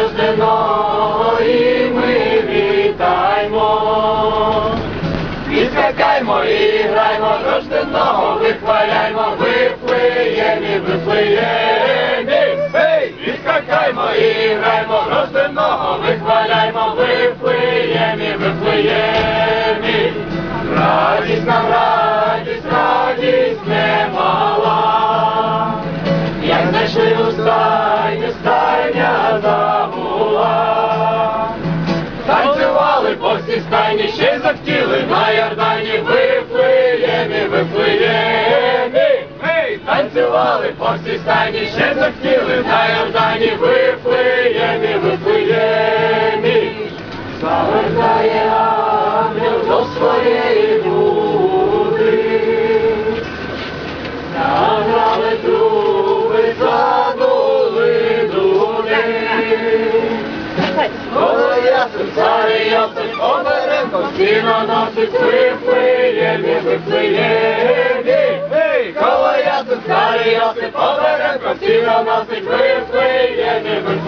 Рожденого і і граймо, рожденого вихваляймо, вифлеємі, вифлеємі. Ще й захотіли на Йордані, виплиємі, виплиємі. Ей, танцювали по всій стайні, ще й захотіли на Йордані, виплиємі, виплиємі. Завертає ангел до своєї буди, Награли труби, задули дуди. Коло ясен, царі ясен, оберемо, сіно носить, виплиємі, виплиємі. Ей, коло ясен, царі ясен, оберемо, сіно носить, виплиємі, виплиємі.